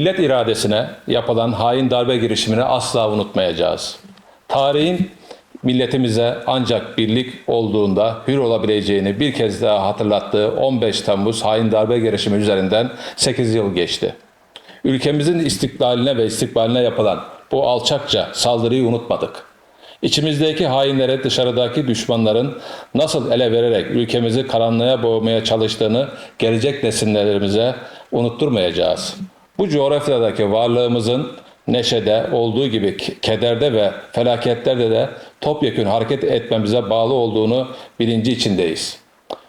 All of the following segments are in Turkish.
Millet iradesine yapılan hain darbe girişimini asla unutmayacağız. Tarihin milletimize ancak birlik olduğunda hür olabileceğini bir kez daha hatırlattığı 15 Temmuz hain darbe girişimi üzerinden 8 yıl geçti. Ülkemizin istiklaline ve istikbaline yapılan bu alçakça saldırıyı unutmadık. İçimizdeki hainlere dışarıdaki düşmanların nasıl ele vererek ülkemizi karanlığa boğmaya çalıştığını gelecek nesillerimize unutturmayacağız. Bu coğrafyadaki varlığımızın neşede olduğu gibi kederde ve felaketlerde de topyekün hareket etmemize bağlı olduğunu bilinci içindeyiz.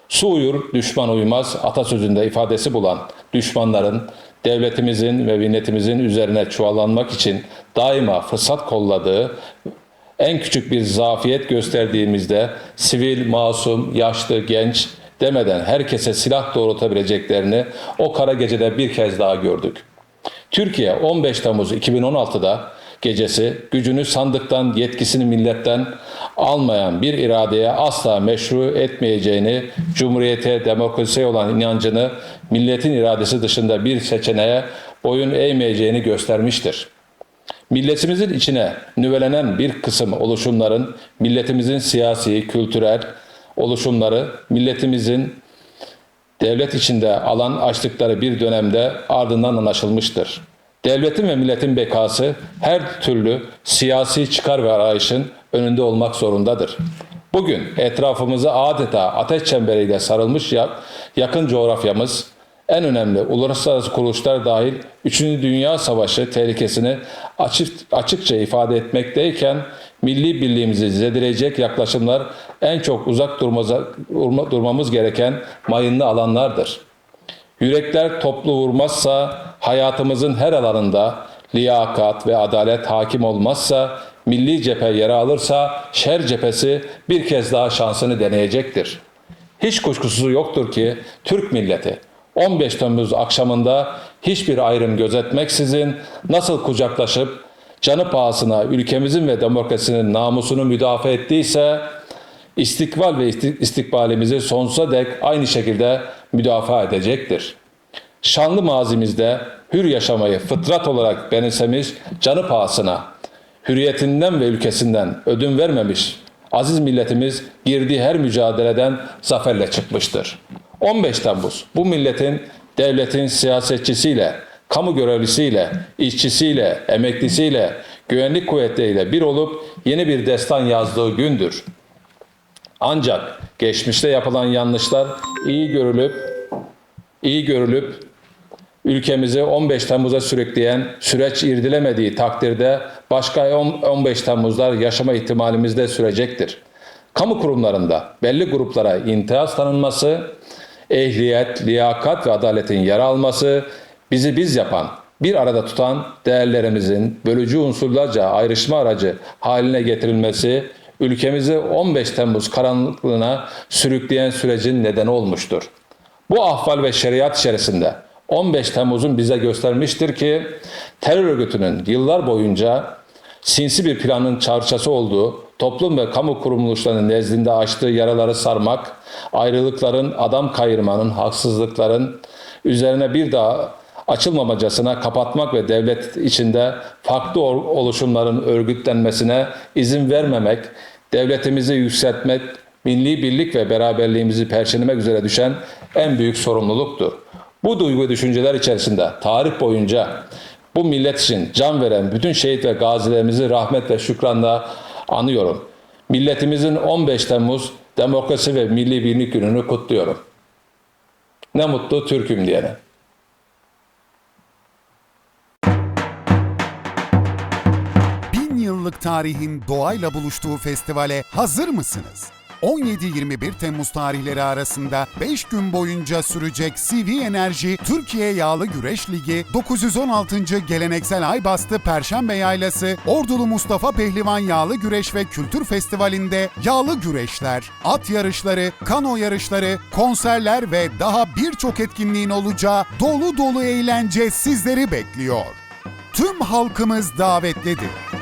Su uyur, düşman uymaz atasözünde ifadesi bulan düşmanların devletimizin ve milletimizin üzerine çuvallanmak için daima fırsat kolladığı en küçük bir zafiyet gösterdiğimizde sivil, masum, yaşlı, genç demeden herkese silah doğrultabileceklerini o kara gecede bir kez daha gördük. Türkiye 15 Temmuz 2016'da gecesi gücünü sandıktan, yetkisini milletten almayan bir iradeye asla meşru etmeyeceğini, cumhuriyete, demokrasiye olan inancını milletin iradesi dışında bir seçeneğe boyun eğmeyeceğini göstermiştir. Milletimizin içine nüvelenen bir kısım oluşumların milletimizin siyasi, kültürel oluşumları milletimizin devlet içinde alan açtıkları bir dönemde ardından anlaşılmıştır. Devletin ve milletin bekası her türlü siyasi çıkar ve arayışın önünde olmak zorundadır. Bugün etrafımıza adeta ateş çemberiyle sarılmış ya- yakın coğrafyamız, en önemli uluslararası kuruluşlar dahil 3. Dünya Savaşı tehlikesini açık, açıkça ifade etmekteyken milli birliğimizi zedeleyecek yaklaşımlar en çok uzak durmamız gereken mayınlı alanlardır. Yürekler toplu vurmazsa, hayatımızın her alanında liyakat ve adalet hakim olmazsa, milli cephe yere alırsa, şer cephesi bir kez daha şansını deneyecektir. Hiç kuşkusu yoktur ki Türk milleti 15 Temmuz akşamında hiçbir ayrım gözetmeksizin nasıl kucaklaşıp canı pahasına ülkemizin ve demokrasinin namusunu müdafaa ettiyse istikbal ve isti- istikbalimizi sonsuza dek aynı şekilde müdafaa edecektir. Şanlı mazimizde hür yaşamayı fıtrat olarak benimsemiş canı pahasına, hürriyetinden ve ülkesinden ödün vermemiş aziz milletimiz girdiği her mücadeleden zaferle çıkmıştır. 15 Temmuz bu milletin, devletin siyasetçisiyle, kamu görevlisiyle, işçisiyle, emeklisiyle, güvenlik kuvvetleriyle bir olup yeni bir destan yazdığı gündür. Ancak geçmişte yapılan yanlışlar iyi görülüp iyi görülüp ülkemizi 15 Temmuz'a sürükleyen süreç irdilemediği takdirde başka 10 15 Temmuzlar yaşama ihtimalimiz de sürecektir. Kamu kurumlarında belli gruplara imtiyaz tanınması, ehliyet, liyakat ve adaletin yer alması, bizi biz yapan, bir arada tutan değerlerimizin bölücü unsurlarca ayrışma aracı haline getirilmesi, ülkemizi 15 Temmuz karanlığına sürükleyen sürecin nedeni olmuştur. Bu ahval ve şeriat içerisinde 15 Temmuz'un bize göstermiştir ki terör örgütünün yıllar boyunca sinsi bir planın çarşası olduğu, toplum ve kamu kuruluşlarının nezdinde açtığı yaraları sarmak, ayrılıkların, adam kayırmanın, haksızlıkların üzerine bir daha açılmamacasına kapatmak ve devlet içinde farklı oluşumların örgütlenmesine izin vermemek, devletimizi yükseltmek, milli birlik ve beraberliğimizi perçinlemek üzere düşen en büyük sorumluluktur. Bu duygu düşünceler içerisinde tarih boyunca bu millet için can veren bütün şehit ve gazilerimizi rahmet ve şükranla anıyorum. Milletimizin 15 Temmuz Demokrasi ve Milli Birlik Günü'nü kutluyorum. Ne mutlu Türk'üm diyene. Bin yıllık tarihin doğayla buluştuğu festivale hazır mısınız? 17-21 Temmuz tarihleri arasında 5 gün boyunca sürecek CV Enerji Türkiye Yağlı Güreş Ligi 916. Geleneksel Aybastı Perşembe Yaylası Ordulu Mustafa Pehlivan Yağlı Güreş ve Kültür Festivali'nde yağlı güreşler, at yarışları, kano yarışları, konserler ve daha birçok etkinliğin olacağı dolu dolu eğlence sizleri bekliyor. Tüm halkımız davetlidir.